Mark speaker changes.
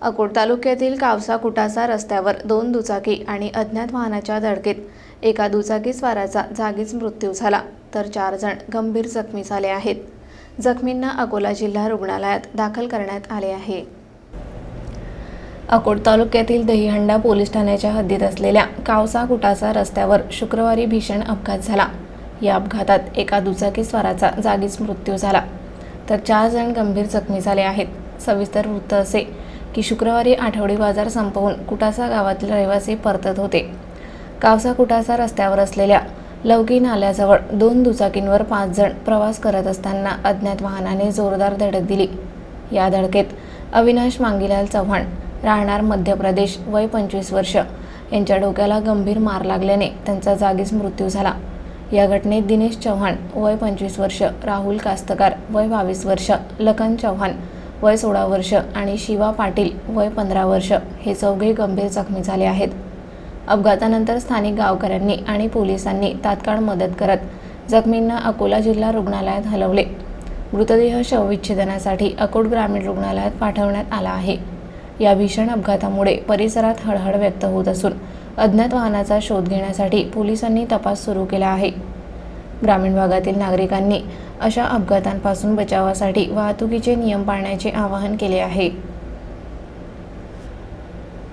Speaker 1: अकोट तालुक्यातील कावसा कुटासा रस्त्यावर दोन दुचाकी आणि अज्ञात वाहनाच्या धडकेत एका दुचाकी स्वाराचा जागीच मृत्यू झाला तर चार जण गंभीर जखमी झाले आहेत. जखमींना अकोला जिल्हा रुग्णालयात दाखल करण्यात आले आहे. अकोट तालुक्यातील दहीहंडा पोलीस ठाण्याच्या हद्दीत असलेल्या कावसा कुटासा रस्त्यावर शुक्रवारी भीषण अपघात झाला. या अपघातात एका दुचाकी स्वाराचा जागीच मृत्यू झाला तर चार जण गंभीर जखमी झाले आहेत. सविस्तर वृत्त असे की शुक्रवारी आठवडी बाजार संपवून कुटासा गावातील रहिवासी परतत होते. कावसा कुटासा रस्त्यावर असलेल्या लवकी नाल्याजवळ दोन दुचाकींवर पाच जण प्रवास करत असताना अज्ञात वाहनाने जोरदार धडक दिली. या धडकेत अविनाश मांगीलाल चव्हाण राहणार मध्य प्रदेश वय पंचवीस वर्ष यांच्या डोक्याला गंभीर मार लागल्याने त्यांचा जागीच मृत्यू झाला. या घटनेत दिनेश चव्हाण वय पंचवीस वर्ष राहुल कास्तकार वय बावीस वर्ष लखन चव्हाण वय सोळा वर्ष आणि शिवा पाटील वय पंधरा वर्ष हे चौघे गंभीर जखमी झाले आहेत. अपघातानंतर स्थानिक गावकऱ्यांनी आणि पोलिसांनी तात्काळ मदत करत जखमींना अकोला जिल्हा रुग्णालयात हलवले. मृतदेह शवविच्छेदनासाठी अकोट ग्रामीण रुग्णालयात पाठवण्यात आला आहे. या भीषण अपघातामुळे परिसरात हळहळ व्यक्त होत असून अज्ञात वाहनाचा शोध घेण्यासाठी पोलिसांनी तपास सुरू केला आहे. ग्रामीण भागातील नागरिकांनी अशा अपघातांपासून बचावासाठी वाहतुकीचे नियम पाळण्याचे आवाहन केले आहे.